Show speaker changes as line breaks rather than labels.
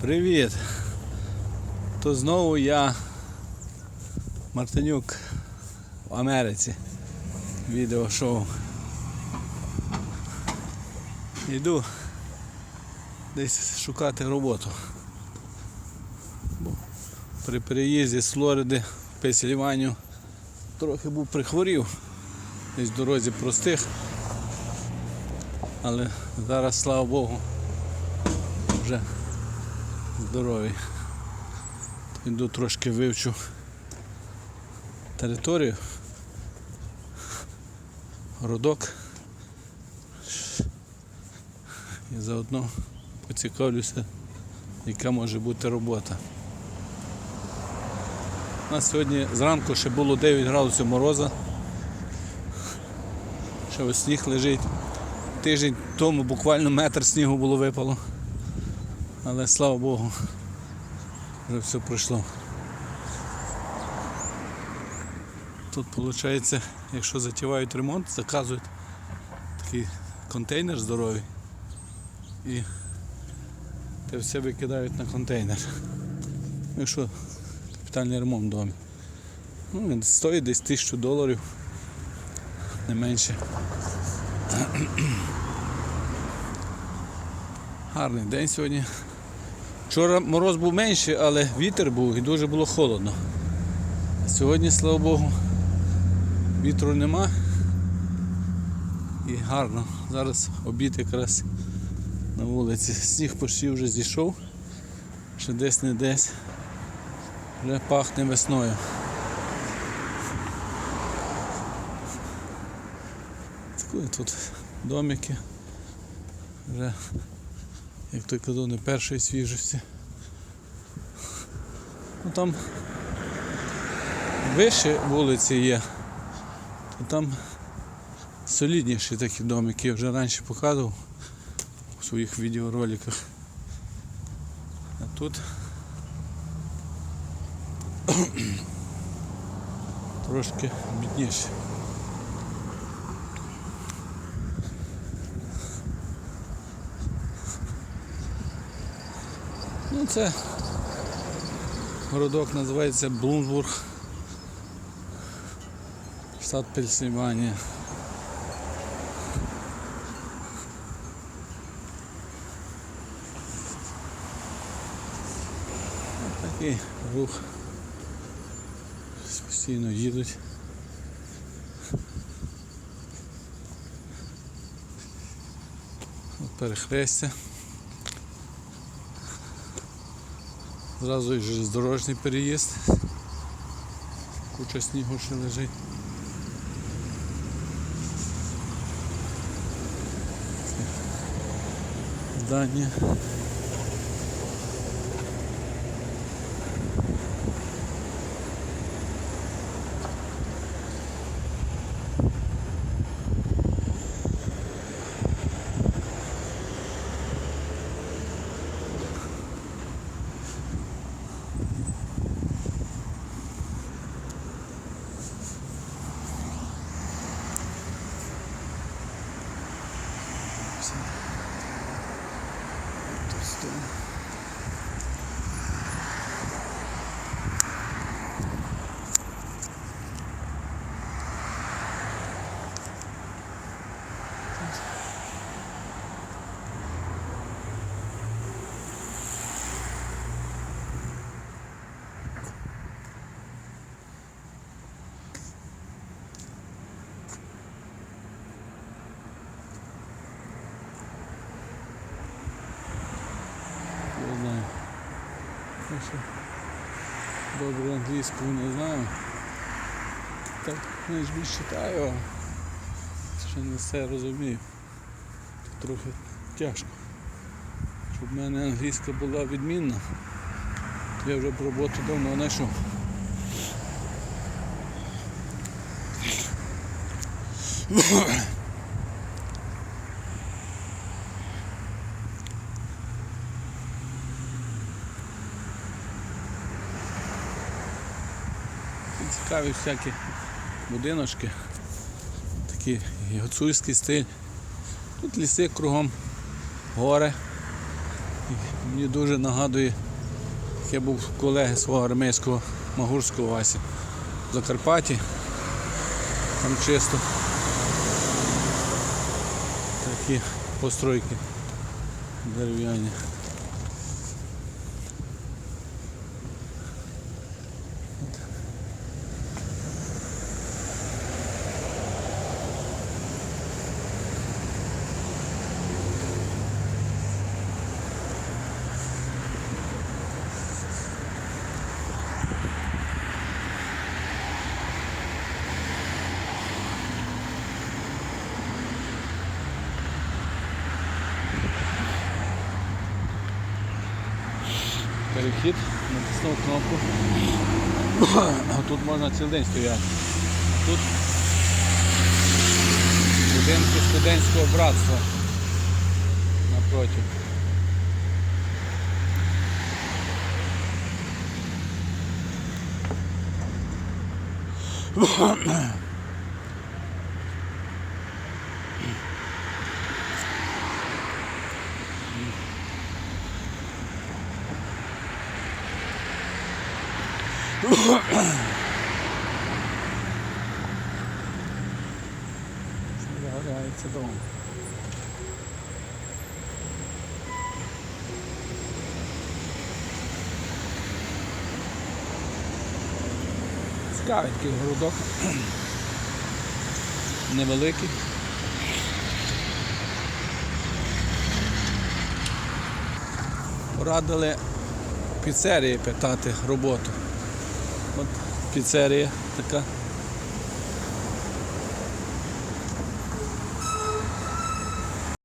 Привіт! То знову я Мартинюк в Америці. Відеошоу. Йду десь шукати роботу. При переїзді з Флориди в Пенсільванію трохи був прихворів. Десь в дорозі простих. Але зараз, слава Богу, вже здоровий. Йду трошки вивчу територію. Родок. І заодно поцікавлюся, яка може бути робота. У нас сьогодні зранку ще було 9 градусів мороза. Ще ось сніг лежить. Тиждень тому буквально метр снігу було випало. Але слава Богу, вже все пройшло. Тут виходить, якщо затівають ремонт, заказують такий контейнер здоровий і те все викидають на контейнер. Якщо капітальний ремонт в домі. Ну, він стоїть десь тисячу доларів, не менше. Гарний день сьогодні. Вчора мороз був менший, але вітер був і дуже було холодно. Сьогодні, слава Богу, вітру нема. І гарно. Зараз обід якраз на вулиці. Сніг почти вже зійшов. Ще десь не десь. Вже пахне весною. Такі тут домики. Вже як той казав, не першої свіжості. Ну там вище вулиці є, то там солідніші такі домики, я вже раніше показував у своїх відеороликах. А тут трошки бідніше. Ну це городок називається Блумсбург, штат Пенсильванія. Ось Такий рух. Постійно їдуть. От перехрестя. Зразу і железнодорожний переїзд. Куча снігу ще лежить. Здання. Тут стоїть. Я знаю. Ще добре англійську не знаю. Так найбільш читаю, а ще не все розумію. Тут трохи тяжко. Щоб в мене англійська була відмінна, я вже б роботу давно знайшов. Цікаві всякі будиночки. Такий гуцульський стиль. Тут ліси кругом, гори. І Мені дуже нагадує, як я був колеги свого армейського Магурського Васі в Закарпатті. Там чисто такі постройки дерев'яні. Перехід, натиснув кнопку. А тут можна цілий день стояти. Тут будинки студентського братства напроти. Загорається дом. Цікавий такий. Невеликий. Порадили піцерії питати роботу. От піцерія така.